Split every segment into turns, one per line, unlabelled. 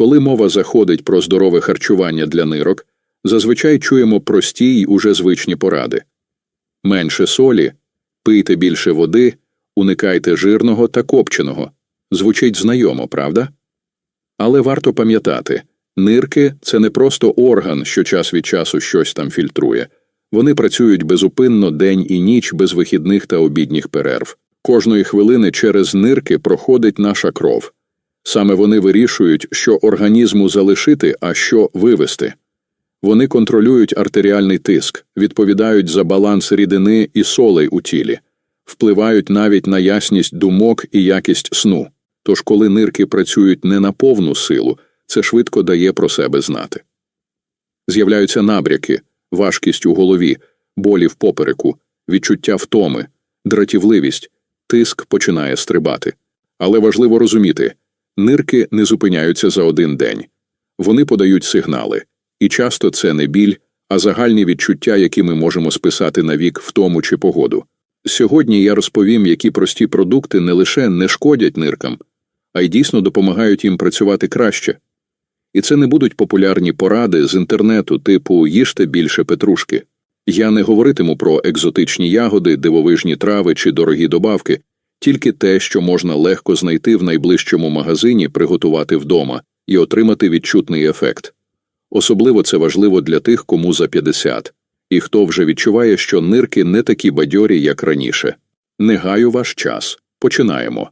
Коли мова заходить про здорове харчування для нирок, зазвичай чуємо прості й уже звичні поради менше солі, пийте більше води, уникайте жирного та копченого. Звучить знайомо, правда? Але варто пам'ятати нирки це не просто орган, що час від часу щось там фільтрує. Вони працюють безупинно день і ніч без вихідних та обідніх перерв. Кожної хвилини через нирки проходить наша кров. Саме вони вирішують, що організму залишити, а що вивести. Вони контролюють артеріальний тиск, відповідають за баланс рідини і солей у тілі, впливають навіть на ясність думок і якість сну. Тож, коли нирки працюють не на повну силу, це швидко дає про себе знати. З'являються набряки, важкість у голові, болі в попереку, відчуття втоми, дратівливість, тиск починає стрибати. Але важливо розуміти нирки не зупиняються за один день. Вони подають сигнали, і часто це не біль, а загальні відчуття, які ми можемо списати на вік втому чи погоду. Сьогодні я розповім, які прості продукти не лише не шкодять ниркам, а й дійсно допомагають їм працювати краще. І це не будуть популярні поради з інтернету, типу їжте більше петрушки. Я не говоритиму про екзотичні ягоди, дивовижні трави чи дорогі добавки, тільки те, що можна легко знайти в найближчому магазині, приготувати вдома і отримати відчутний ефект. Особливо це важливо для тих, кому за 50, і хто вже відчуває, що нирки не такі бадьорі, як раніше. Не гаю ваш час. Починаємо.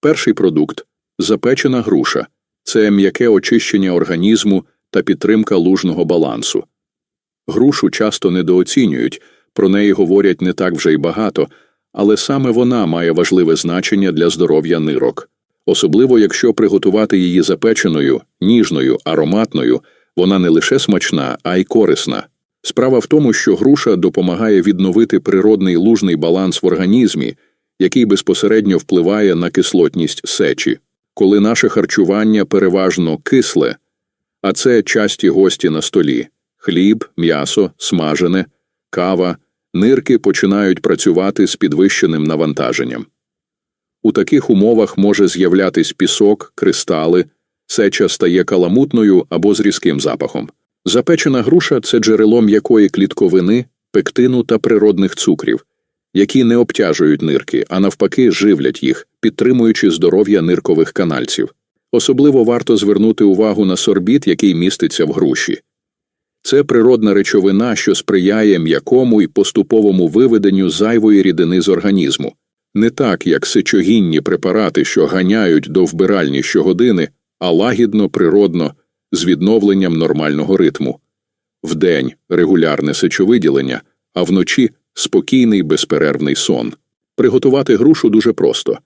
Перший продукт запечена груша це м'яке очищення організму та підтримка лужного балансу. Грушу часто недооцінюють, про неї говорять не так вже й багато, але саме вона має важливе значення для здоров'я нирок, особливо якщо приготувати її запеченою, ніжною, ароматною, вона не лише смачна, а й корисна. Справа в тому, що груша допомагає відновити природний лужний баланс в організмі, який безпосередньо впливає на кислотність сечі коли наше харчування переважно кисле, а це часті гості на столі хліб, м'ясо, смажене, кава, нирки починають працювати з підвищеним навантаженням. У таких умовах може з'являтись пісок, кристали, сеча стає каламутною або з різким запахом. Запечена груша це джерело м'якої клітковини, пектину та природних цукрів, які не обтяжують нирки, а навпаки, живлять їх, підтримуючи здоров'я ниркових канальців. Особливо варто звернути увагу на сорбіт, який міститься в груші. Це природна речовина, що сприяє м'якому і поступовому виведенню зайвої рідини з організму, не так, як сечогінні препарати, що ганяють до вбиральні щогодини, а лагідно, природно, з відновленням нормального ритму. Вдень регулярне сечовиділення, а вночі спокійний безперервний сон. Приготувати грушу дуже просто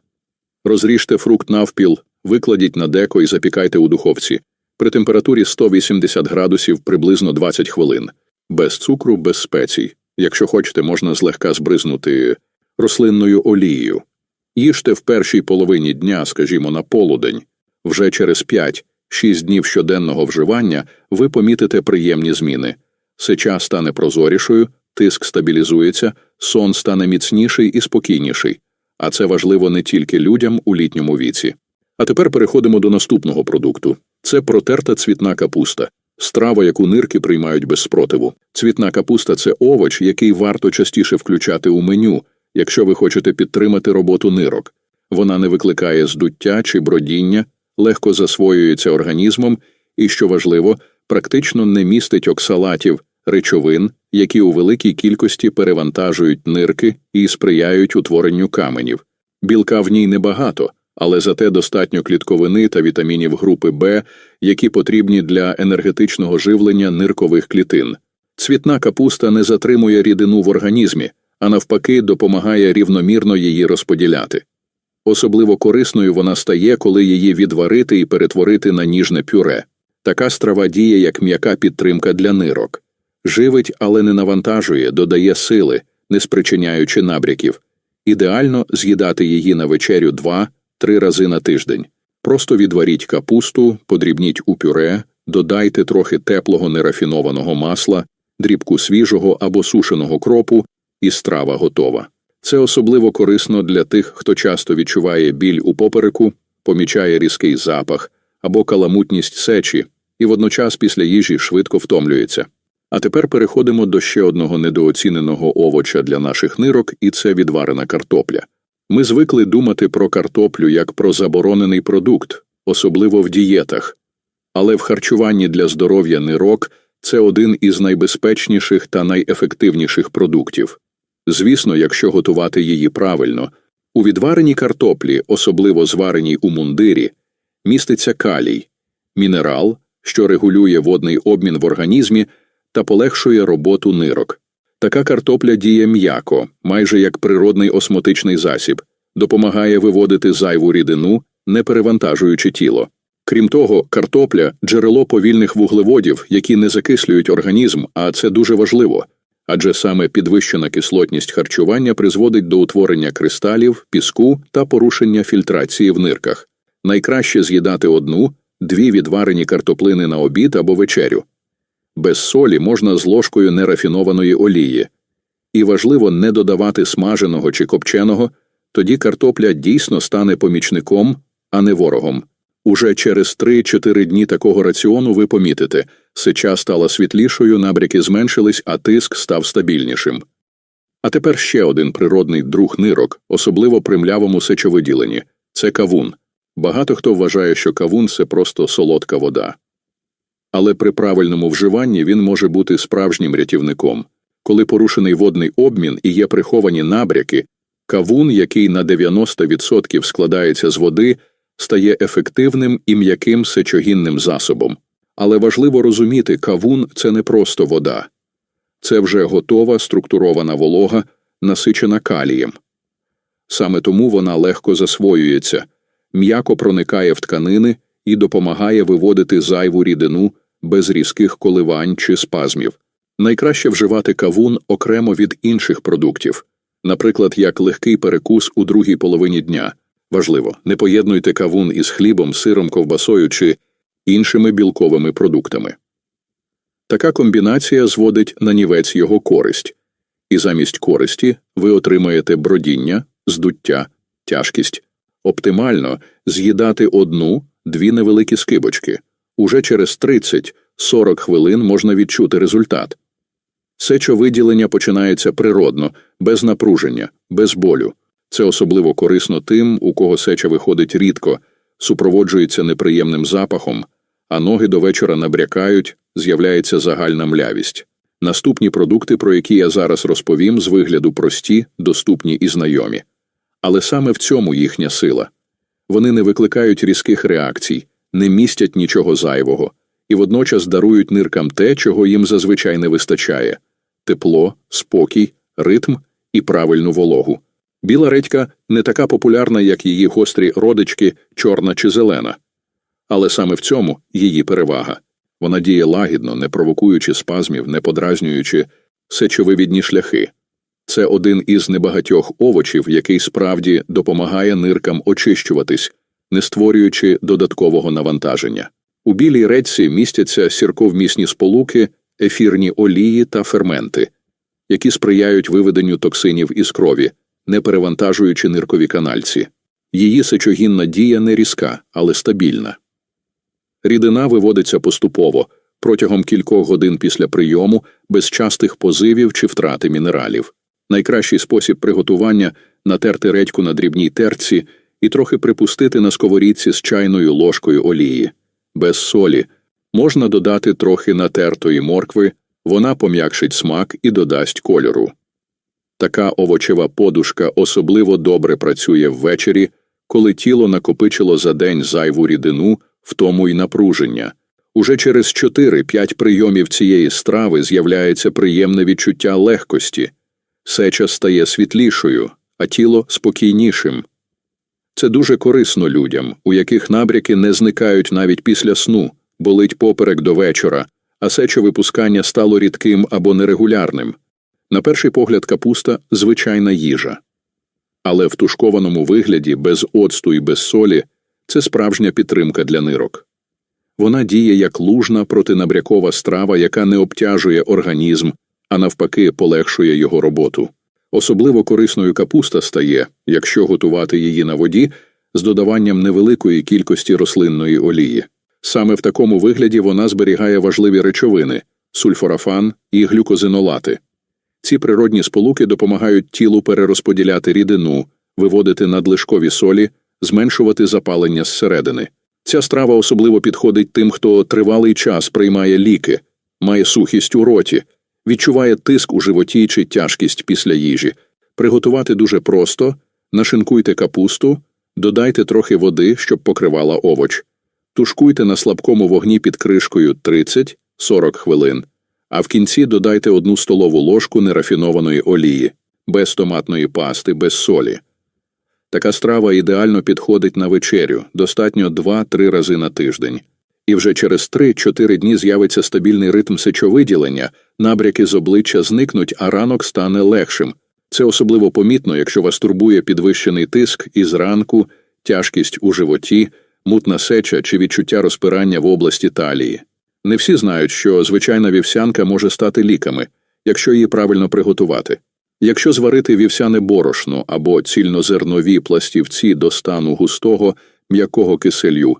розріжте фрукт навпіл, викладіть на деко і запікайте у духовці при температурі 180 градусів приблизно 20 хвилин, без цукру, без спецій. Якщо хочете, можна злегка збризнути рослинною олією. Їжте в першій половині дня, скажімо, на полудень, вже через 5-6 днів щоденного вживання ви помітите приємні зміни. Сеча стане прозорішою, тиск стабілізується, сон стане міцніший і спокійніший, а це важливо не тільки людям у літньому віці. А тепер переходимо до наступного продукту це протерта цвітна капуста, страва, яку нирки приймають без спротиву. Цвітна капуста це овоч, який варто частіше включати у меню, якщо ви хочете підтримати роботу нирок. Вона не викликає здуття чи бродіння, легко засвоюється організмом і, що важливо, практично не містить оксалатів, речовин, які у великій кількості перевантажують нирки і сприяють утворенню каменів. Білка в ній небагато, але зате достатньо клітковини та вітамінів групи Б, які потрібні для енергетичного живлення ниркових клітин. Цвітна капуста не затримує рідину в організмі, а навпаки, допомагає рівномірно її розподіляти. Особливо корисною вона стає, коли її відварити і перетворити на ніжне пюре. Така страва діє як м'яка підтримка для нирок живить, але не навантажує, додає сили, не спричиняючи набряків. Ідеально з'їдати її на вечерю два-три рази на тиждень. Просто відваріть капусту, подрібніть у пюре, додайте трохи теплого нерафінованого масла, дрібку свіжого або сушеного кропу, і страва готова. Це особливо корисно для тих, хто часто відчуває біль у попереку, помічає різкий запах або каламутність сечі, і водночас після їжі швидко втомлюється. А тепер переходимо до ще одного недооціненого овоча для наших нирок, і це відварена картопля. Ми звикли думати про картоплю як про заборонений продукт, особливо в дієтах, але в харчуванні для здоров'я нирок це один із найбезпечніших та найефективніших продуктів. Звісно, якщо готувати її правильно, у відвареній картоплі, особливо звареній у мундирі, міститься калій, мінерал, що регулює водний обмін в організмі та полегшує роботу нирок. Така картопля діє м'яко, майже як природний осмотичний засіб, допомагає виводити зайву рідину, не перевантажуючи тіло. Крім того, картопля джерело повільних вуглеводів, які не закислюють організм, а це дуже важливо. Адже саме підвищена кислотність харчування призводить до утворення кристалів, піску та порушення фільтрації в нирках. Найкраще з'їдати одну, дві відварені картоплини на обід або вечерю. Без солі можна з ложкою нерафінованої олії. І важливо не додавати смаженого чи копченого, тоді картопля дійсно стане помічником, а не ворогом. Уже через 3-4 дні такого раціону ви помітите, сеча стала світлішою, набряки зменшились, а тиск став стабільнішим. А тепер ще один природний друг нирок, особливо при млявому сечовиділенні це кавун. Багато хто вважає, що кавун це просто солодка вода. Але при правильному вживанні він може бути справжнім рятівником. Коли порушений водний обмін і є приховані набряки, кавун, який на 90% складається з води, стає ефективним і м'яким сечогінним засобом. Але важливо розуміти, кавун це не просто вода, це вже готова структурована волога, насичена калієм. Саме тому вона легко засвоюється, м'яко проникає в тканини і допомагає виводити зайву рідину без різких коливань чи спазмів. Найкраще вживати кавун окремо від інших продуктів, наприклад, як легкий перекус у другій половині дня. Важливо, не поєднуйте кавун із хлібом, сиром, ковбасою чи іншими білковими продуктами. Така комбінація зводить на нівець його користь, і замість користі ви отримаєте бродіння, здуття, тяжкість. Оптимально з'їдати одну, дві невеликі скибочки. Уже через 30-40 хвилин можна відчути результат. Сечовиділення починається природно, без напруження, без болю. Це особливо корисно тим, у кого сеча виходить рідко, супроводжується неприємним запахом, а ноги до вечора набрякають, з'являється загальна млявість. Наступні продукти, про які я зараз розповім, з вигляду прості, доступні і знайомі. Але саме в цьому їхня сила. Вони не викликають різких реакцій, не містять нічого зайвого і водночас дарують ниркам те, чого їм зазвичай не вистачає тепло, спокій, ритм і правильну вологу. Біла редька не така популярна, як її гострі родички, чорна чи зелена. Але саме в цьому її перевага вона діє лагідно, не провокуючи спазмів, не подразнюючи сечовивідні шляхи. Це один із небагатьох овочів, який справді допомагає ниркам очищуватись, не створюючи додаткового навантаження. У білій редці містяться сірковмісні сполуки, ефірні олії та ферменти, які сприяють виведенню токсинів із крові, не перевантажуючи ниркові канальці. Її сечогінна дія не різка, але стабільна. Рідина виводиться поступово протягом кількох годин після прийому без частих позивів чи втрати мінералів. Найкращий спосіб приготування натерти редьку на дрібній терці і трохи припустити на сковорідці з чайною ложкою олії. Без солі можна додати трохи натертої моркви, вона пом'якшить смак і додасть кольору. Така овочева подушка особливо добре працює ввечері, коли тіло накопичило за день зайву рідину, втому й напруження. Уже через 4-5 прийомів цієї страви з'являється приємне відчуття легкості, сеча стає світлішою, а тіло спокійнішим. Це дуже корисно людям, у яких набряки не зникають навіть після сну, болить поперек до вечора, а сечовипускання стало рідким або нерегулярним. На перший погляд, капуста звичайна їжа. Але в тушкованому вигляді, без оцту і без солі, це справжня підтримка для нирок. Вона діє як лужна протинабрякова страва, яка не обтяжує організм, а навпаки, полегшує його роботу. Особливо корисною капуста стає, якщо готувати її на воді з додаванням невеликої кількості рослинної олії. Саме в такому вигляді вона зберігає важливі речовини сульфорафан і глюкозинолати. Ці природні сполуки допомагають тілу перерозподіляти рідину, виводити надлишкові солі, зменшувати запалення зсередини. Ця страва особливо підходить тим, хто тривалий час приймає ліки, має сухість у роті, відчуває тиск у животі чи тяжкість після їжі. Приготувати дуже просто нашинкуйте капусту, додайте трохи води, щоб покривала овоч, тушкуйте на слабкому вогні під кришкою 30-40 хвилин, а в кінці додайте одну столову ложку нерафінованої олії, без томатної пасти, без солі. Така страва ідеально підходить на вечерю, достатньо 2-3 рази на тиждень. І вже через 3-4 дні з'явиться стабільний ритм сечовиділення, набряки з обличчя зникнуть, а ранок стане легшим. Це особливо помітно, якщо вас турбує підвищений тиск і зранку, тяжкість у животі, мутна сеча чи відчуття розпирання в області талії. Не всі знають, що звичайна вівсянка може стати ліками, якщо її правильно приготувати. Якщо зварити вівсяне борошно або цільнозернові пластівці до стану густого м'якого киселю,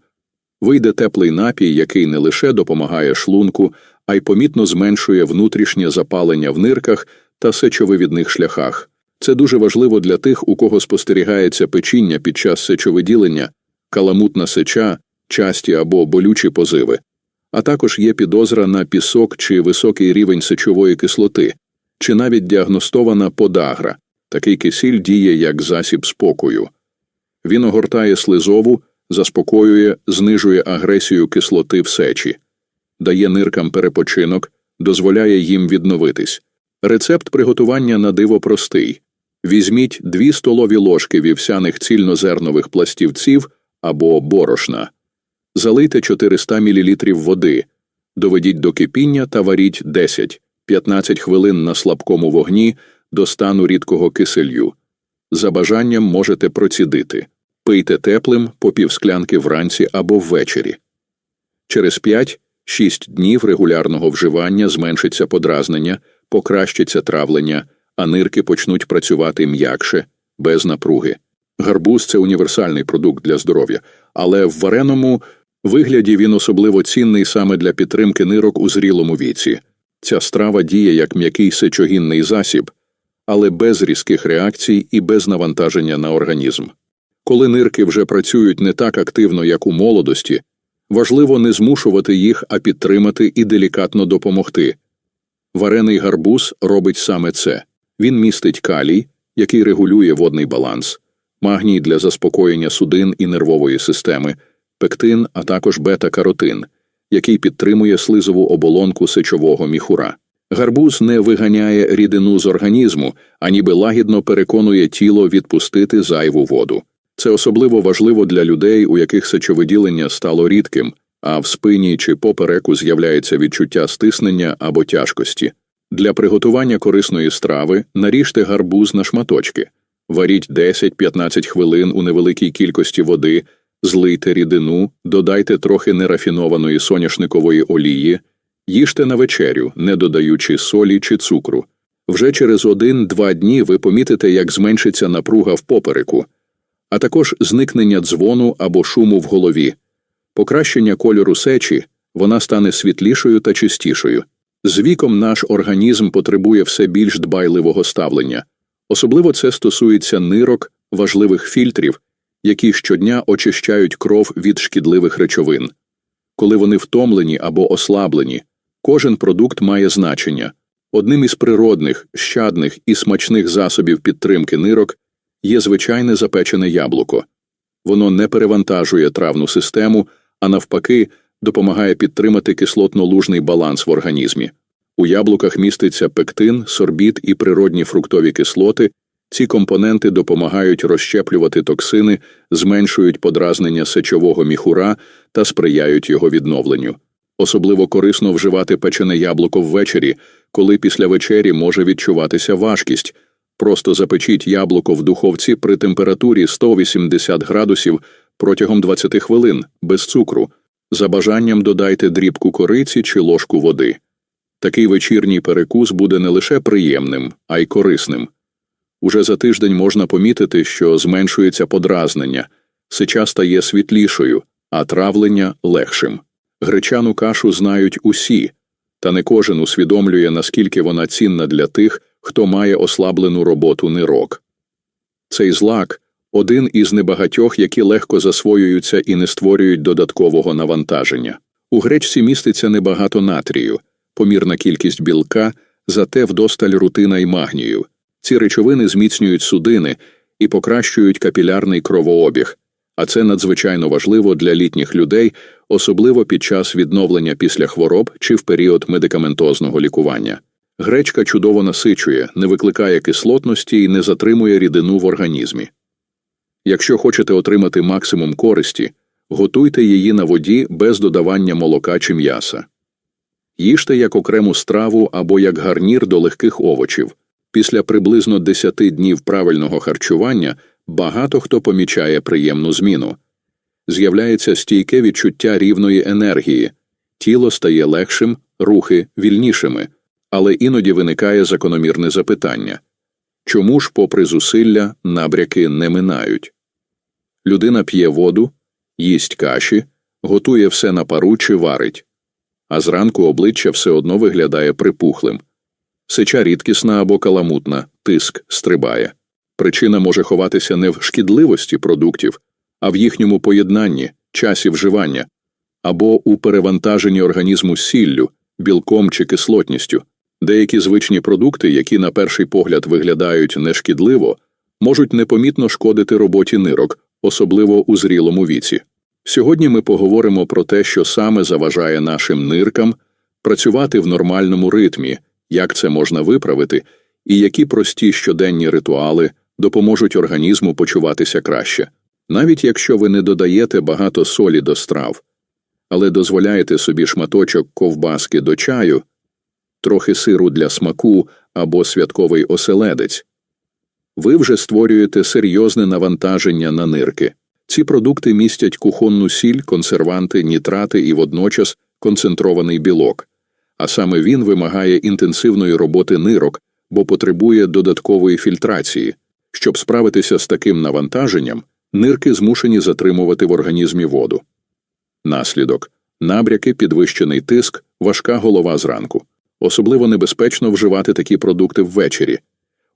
вийде теплий напій, який не лише допомагає шлунку, а й помітно зменшує внутрішнє запалення в нирках та сечовивідних шляхах. Це дуже важливо для тих, у кого спостерігається печіння під час сечовиділення, каламутна сеча, часті або болючі позиви, а також є підозра на пісок чи високий рівень сечової кислоти, чи навіть діагностована подагра. Такий кисіль діє як засіб спокою. Він огортає слизову, заспокоює, знижує агресію кислоти в сечі, дає ниркам перепочинок, дозволяє їм відновитись. Рецепт приготування на диво простий. Візьміть 2 столові ложки вівсяних цільнозернових пластівців або борошна, залийте 400 мл води, доведіть до кипіння та варіть 10-15 хвилин на слабкому вогні до стану рідкого киселю. За бажанням можете процідити. Пийте теплим по півсклянки вранці або ввечері. Через 5-6 днів регулярного вживання зменшиться подразнення, покращиться травлення, а нирки почнуть працювати м'якше, без напруги. Гарбуз це універсальний продукт для здоров'я, але в вареному вигляді він особливо цінний саме для підтримки нирок у зрілому віці. Ця страва діє як м'який сечогінний засіб, але без різких реакцій і без навантаження на організм. Коли нирки вже працюють не так активно, як у молодості, важливо не змушувати їх, а підтримати і делікатно допомогти. Варений гарбуз робить саме це він містить калій, який регулює водний баланс, магній для заспокоєння судин і нервової системи, пектин, а також бета-каротин, який підтримує слизову оболонку сечового міхура. Гарбуз не виганяє рідину з організму, а ніби лагідно переконує тіло відпустити зайву воду. Це особливо важливо для людей, у яких сечовиділення стало рідким, а в спині чи попереку з'являється відчуття стиснення або тяжкості. Для приготування корисної страви наріжте гарбуз на шматочки, варіть 10-15 хвилин у невеликій кількості води, злийте рідину, додайте трохи нерафінованої соняшникової олії, їжте на вечерю, не додаючи солі чи цукру. Вже через 1-2 дні ви помітите, як зменшиться напруга в попереку, а також зникнення дзвону або шуму в голові. Покращення кольору сечі вона стане світлішою та чистішою. З віком наш організм потребує все більш дбайливого ставлення, особливо це стосується нирок, важливих фільтрів, які щодня очищають кров від шкідливих речовин. Коли вони втомлені або ослаблені, кожен продукт має значення. Одним із природних, щадних і смачних засобів підтримки нирок є звичайне запечене яблуко. Воно не перевантажує травну систему, а навпаки, допомагає підтримати кислотно-лужний баланс в організмі. У яблуках міститься пектин, сорбіт і природні фруктові кислоти. Ці компоненти допомагають розщеплювати токсини, зменшують подразнення сечового міхура та сприяють його відновленню. Особливо корисно вживати печене яблуко ввечері, коли після вечері може відчуватися важкість. Просто запечіть яблуко в духовці при температурі 180 градусів протягом 20 хвилин без цукру. За бажанням додайте дрібку кориці чи ложку води. Такий вечірній перекус буде не лише приємним, а й корисним. Уже за тиждень можна помітити, що зменшується подразнення, сича стає світлішою, а травлення легшим. Гречану кашу знають усі, та не кожен усвідомлює, наскільки вона цінна для тих, хто має ослаблену роботу нирок. Цей злак один із небагатьох, які легко засвоюються і не створюють додаткового навантаження. У гречці міститься небагато натрію, помірна кількість білка, зате вдосталь рутина й магнію. Ці речовини зміцнюють судини і покращують капілярний кровообіг, а це надзвичайно важливо для літніх людей, особливо під час відновлення після хвороб чи в період медикаментозного лікування. Гречка чудово насичує, не викликає кислотності і не затримує рідину в організмі. Якщо хочете отримати максимум користі, готуйте її на воді без додавання молока чи м'яса. Їжте як окрему страву або як гарнір до легких овочів. Після приблизно 10 днів правильного харчування багато хто помічає приємну зміну. З'являється стійке відчуття рівної енергії, тіло стає легшим, рухи вільнішими, але іноді виникає закономірне запитання чому ж, попри зусилля, набряки не минають? Людина п'є воду, їсть каші, готує все на пару чи варить, а зранку обличчя все одно виглядає припухлим. Сеча рідкісна або каламутна, тиск стрибає. Причина може ховатися не в шкідливості продуктів, а в їхньому поєднанні, часі вживання або у перевантаженні організму сіллю, білком чи кислотністю. Деякі звичні продукти, які на перший погляд виглядають нешкідливо, можуть непомітно шкодити роботі нирок, особливо у зрілому віці. Сьогодні ми поговоримо про те, що саме заважає нашим ниркам працювати в нормальному ритмі, як це можна виправити, і які прості щоденні ритуали допоможуть організму почуватися краще, навіть якщо ви не додаєте багато солі до страв, але дозволяєте собі шматочок ковбаски до чаю, трохи сиру для смаку або святковий оселедець. Ви вже створюєте серйозне навантаження на нирки. Ці продукти містять кухонну сіль, консерванти, нітрати і водночас концентрований білок, а саме він вимагає інтенсивної роботи нирок, бо потребує додаткової фільтрації. Щоб справитися з таким навантаженням, нирки змушені затримувати в організмі воду. Наслідок набряки, підвищений тиск, важка голова зранку. Особливо небезпечно вживати такі продукти ввечері.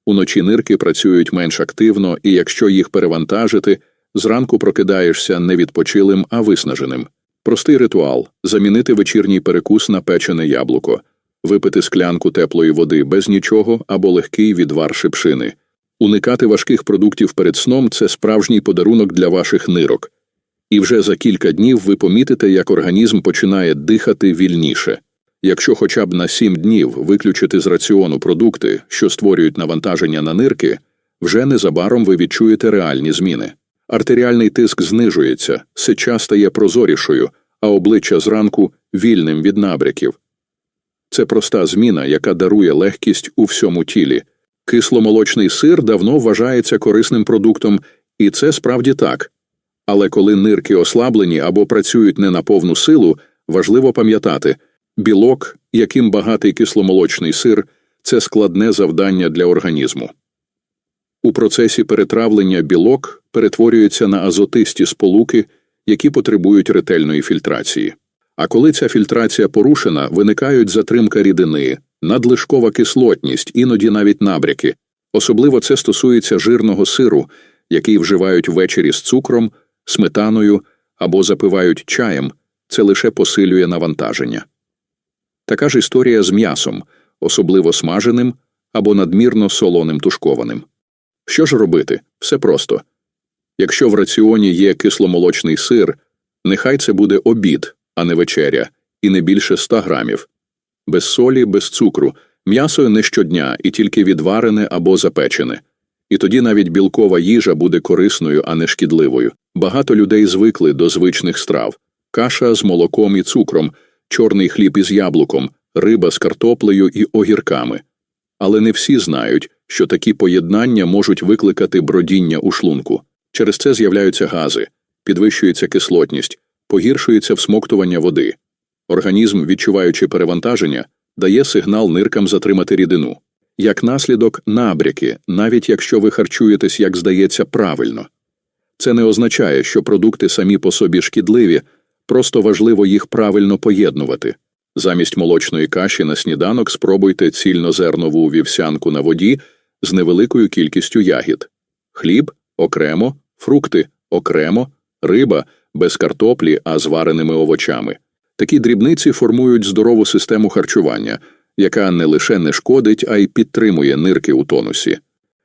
Уночі нирки працюють менш активно, і якщо їх перевантажити, зранку прокидаєшся не відпочилим, а виснаженим. Простий ритуал замінити вечірній перекус на печене яблуко, випити склянку теплої води без нічого або легкий відвар шипшини. Уникати важких продуктів перед сном це справжній подарунок для ваших нирок, і вже за кілька днів ви помітите, як організм починає дихати вільніше. Якщо хоча б на сім днів виключити з раціону продукти, що створюють навантаження на нирки, вже незабаром ви відчуєте реальні зміни. Артеріальний тиск знижується, сеча стає прозорішою, а обличчя зранку вільним від набряків. Це проста зміна, яка дарує легкість у всьому тілі. Кисломолочний сир давно вважається корисним продуктом, і це справді так. Але коли нирки ослаблені або працюють не на повну силу, важливо пам'ятати білок, яким багатий кисломолочний сир, це складне завдання для організму. У процесі перетравлення білок перетворюється на азотисті сполуки, які потребують ретельної фільтрації. А коли ця фільтрація порушена, виникають затримка рідини, надлишкова кислотність, іноді навіть набряки. Особливо це стосується жирного сиру, який вживають ввечері з цукром, сметаною або запивають чаєм, це лише посилює навантаження. Така ж історія з м'ясом, особливо смаженим або надмірно солоним тушкованим. Що ж робити? Все просто. Якщо в раціоні є кисломолочний сир, нехай це буде обід, а не вечеря, і не більше 100 грамів, без солі, без цукру, м'ясо не щодня і тільки відварене або запечене. І тоді навіть білкова їжа буде корисною, а не шкідливою. Багато людей звикли до звичних страв каша з молоком і цукром, чорний хліб із яблуком, риба з картоплею і огірками. Але не всі знають, що такі поєднання можуть викликати бродіння у шлунку. Через це з'являються гази, підвищується кислотність, погіршується всмоктування води. Організм, відчуваючи перевантаження, дає сигнал ниркам затримати рідину. Як наслідок, набряки, навіть якщо ви харчуєтесь, як здається, правильно. Це не означає, що продукти самі по собі шкідливі, Просто важливо їх правильно поєднувати. Замість молочної каші на сніданок спробуйте цільнозернову вівсянку на воді з невеликою кількістю ягід, хліб окремо, фрукти окремо, риба без картоплі, а з вареними овочами. Такі дрібниці формують здорову систему харчування, яка не лише не шкодить, а й підтримує нирки у тонусі.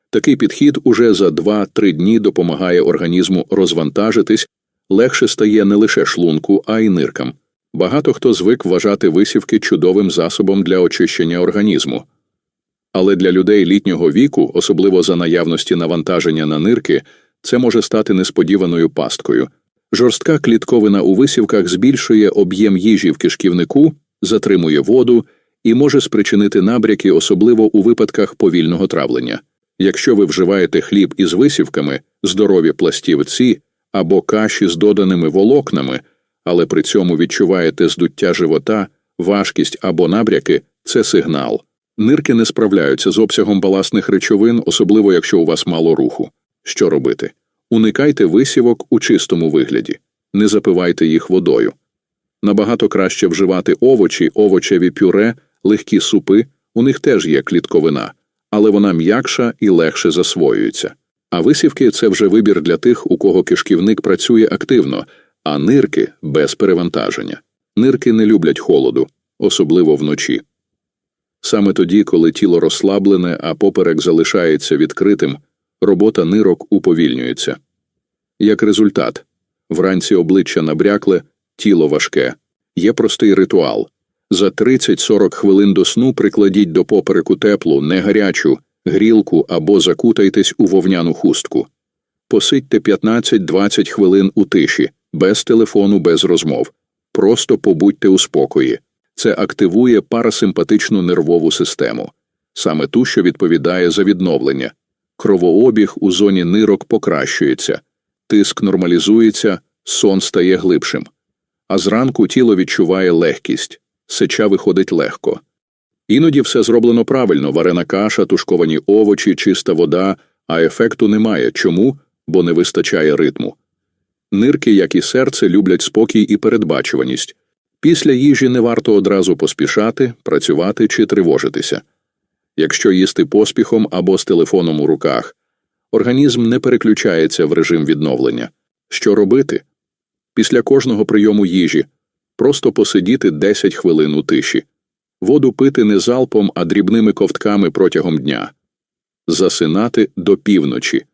Такий підхід уже за 2-3 дні допомагає організму розвантажитись, легше стає не лише шлунку, а й ниркам. Багато хто звик вважати висівки чудовим засобом для очищення організму. Але для людей літнього віку, особливо за наявності навантаження на нирки, це може стати несподіваною пасткою. Жорстка клітковина у висівках збільшує об'єм їжі в кишківнику, затримує воду і може спричинити набряки, особливо у випадках повільного травлення. Якщо ви вживаєте хліб із висівками, здорові пластівці або каші з доданими волокнами, але при цьому відчуваєте здуття живота, важкість або набряки, це сигнал. Нирки не справляються з обсягом баласних речовин, особливо якщо у вас мало руху. Що робити? Уникайте висівок у чистому вигляді, не запивайте їх водою. Набагато краще вживати овочі, овочеві пюре, легкі супи, у них теж є клітковина, але вона м'якша і легше засвоюється. А висівки це вже вибір для тих, у кого кишківник працює активно, а нирки без перевантаження. Нирки не люблять холоду, особливо вночі. Саме тоді, коли тіло розслаблене, а поперек залишається відкритим, робота нирок уповільнюється. Як результат, вранці обличчя набрякле, тіло важке, є простий ритуал. За 30-40 хвилин до сну прикладіть до попереку теплу, не гарячу, грілку або закутайтесь у вовняну хустку. Посидьте 15-20 хвилин у тиші, без телефону, без розмов. Просто побудьте у спокої. Це активує парасимпатичну нервову систему, саме ту, що відповідає за відновлення. Кровообіг у зоні нирок покращується, тиск нормалізується, сон стає глибшим. А зранку тіло відчуває легкість, сеча виходить легко. Іноді все зроблено правильно варена каша, тушковані овочі, чиста вода, а ефекту немає. Чому? Бо не вистачає ритму. Нирки, як і серце, люблять спокій і передбачуваність. Після їжі не варто одразу поспішати, працювати чи тривожитися. Якщо їсти поспіхом або з телефоном у руках, організм не переключається в режим відновлення. Що робити? Після кожного прийому їжі просто посидіти 10 хвилин у тиші, воду пити не залпом, а дрібними ковтками протягом дня, засинати до півночі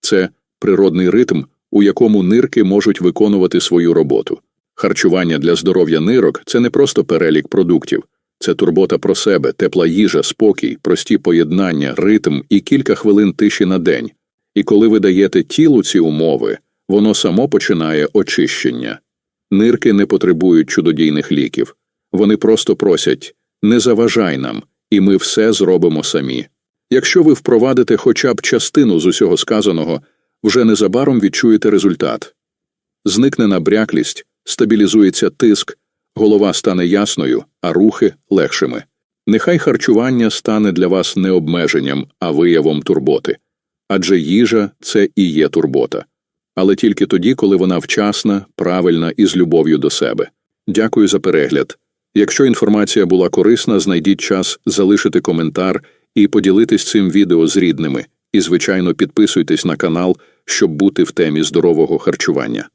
це природний ритм, у якому нирки можуть виконувати свою роботу. Харчування для здоров'я нирок це не просто перелік продуктів, це турбота про себе, тепла їжа, спокій, прості поєднання, ритм і кілька хвилин тиші на день. І коли ви даєте тілу ці умови, воно само починає очищення. Нирки не потребують чудодійних ліків. Вони просто просять не заважай нам, і ми все зробимо самі. Якщо ви впровадите хоча б частину з усього сказаного, вже незабаром відчуєте результат. Зникне набряклість, стабілізується тиск, голова стане ясною, а рухи легшими. Нехай харчування стане для вас не обмеженням, а виявом турботи. Адже їжа це і є турбота. Але тільки тоді, коли вона вчасна, правильна і з любов'ю до себе. Дякую за перегляд. Якщо інформація була корисна, знайдіть час залишити коментар і поділитись цим відео з рідними. І, звичайно, підписуйтесь на канал, щоб бути в темі здорового харчування.